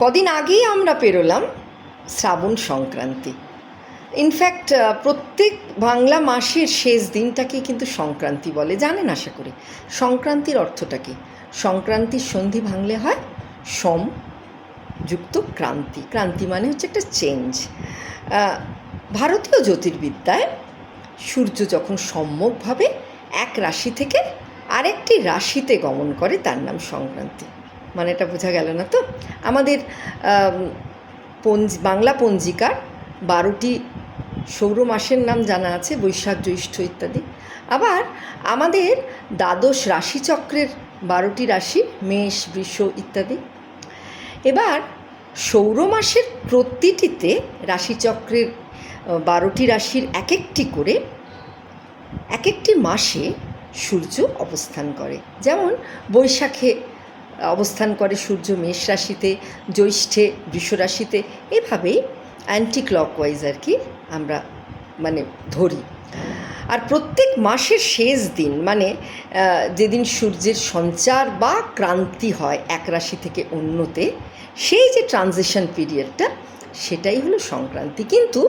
কদিন আগেই আমরা পেরোলাম শ্রাবণ সংক্রান্তি। ইনফ্যাক্ট প্রত্যেক বাংলা মাসের শেষ দিনটাকে কিন্তু সংক্রান্তি বলে, জানেন আশা করি। সংক্রান্তির অর্থটা কি? সংক্রান্তির সন্ধি ভাঙলে হয় সম যুক্ত ক্রান্তি। ক্রান্তি মানে হচ্ছে একটা চেঞ্জ ভারতীয় জ্যোতির্বিদ্যায় সূর্য যখন সম্যকভাবে এক রাশি থেকে আরেকটি রাশিতে গমন করে, তার নাম সংক্রান্তি। মানে এটা বোঝা গেল না তো? আমাদের পঞ্জি, বাংলা পঞ্জিকার বারোটি সৌর মাসের নাম জানা আছে, বৈশাখ, জ্যৈষ্ঠ ইত্যাদি। আবার আমাদের দ্বাদশ রাশিচক্রের বারোটি রাশি, মেষ, বৃষ ইত্যাদি। এবার সৌর মাসের প্রতিটিতে রাশিচক্রের বারোটি রাশির এক একটি করে এক একটি মাসে সূর্য অবস্থান করে। যেমন বৈশাখে অবস্থান করে সূর্য মেষ রাশিতে, জ্যৈষ্ঠে রাশিতে, এভাবেই অ্যান্টি ক্লকওয়াইজ আর কি আমরা মানে ধরি। আর প্রত্যেক মাসের শেষ দিন মানে যেদিন সূর্যের সঞ্চার বা ক্রান্তি হয় এক রাশি থেকে অন্যতে, সেই যে ট্রানজিশন পিরিয়ডটা সেটাই হলো সংক্রান্তি। কিন্তু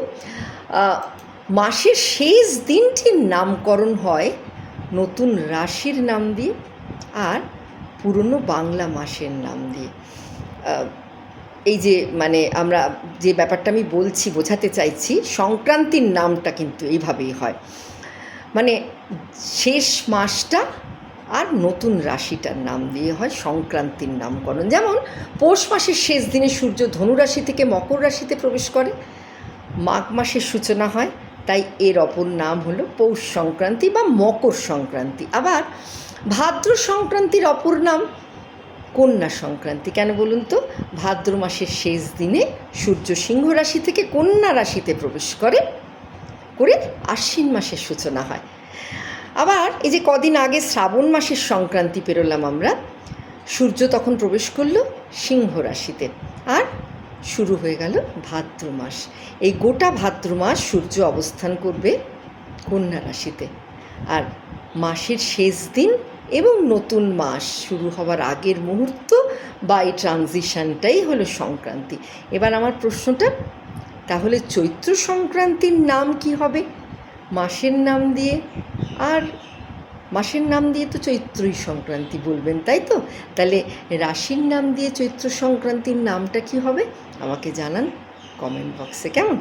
মাসের শেষ দিনটির নামকরণ হয় নতুন রাশির নাম দিয়ে, আর পুরনো বাংলা মাসের নাম দিয়ে। এই যে মানে আমরা যে ব্যাপারটা আমি বলছি, বোঝাতে চাইছি, সংক্রান্তির নামটা কিন্তু এইভাবেই হয়। মানে শেষ মাসটা আর নতুন রাশিটার নাম দিয়ে হয় সংক্রান্তির নামকরণ। যেমন পৌষ মাসের শেষ দিনে সূর্য ধনুরাশি থেকে মকর রাশিতে প্রবেশ করে। মাঘ মাসের সূচনা হয়, তাই এর অপর নাম হলো পৌষ সংক্রান্তি বা মকর সংক্রান্তি। আবার ভাদ্র সংক্রান্তির অপর নাম কন্যা সংক্রান্তি। কেন বলুন তো? ভাদ্র মাসের শেষ দিনে সূর্য সিংহ রাশি থেকে কন্যা রাশিতে প্রবেশ করে করে আশ্বিন মাসের সূচনা হয়। আবার এই যে কদিন আগে শ্রাবণ মাসের সংক্রান্তি পেরোলাম আমরা, সূর্য তখন প্রবেশ করল সিংহ রাশিতে আর শুরু হয়ে গেল ভাদ্র মাস। এই গোটা ভাদ্র মাস সূর্য অবস্থান করবে কন্যা রাশিতে। আর মাসের শেষ দিন এবং নতুন মাস শুরু হওয়ার আগের মুহূর্ত বা এই ট্রানজিশনটাই হলো সংক্রান্তি। এবার আমার প্রশ্নটা, তাহলে চৈত্র সংক্রান্তির নাম কি হবে? মাসের নাম দিয়ে? আর মাসের নাম দিয়ে তো চৈত্রই সংক্রান্তি বলবেন, তাই তো? তাহলে রাশির নাম দিয়ে চৈত্র সংক্রান্তির নামটা কি হবে? আমাকে জানান কমেন্ট বক্সে, কেমন?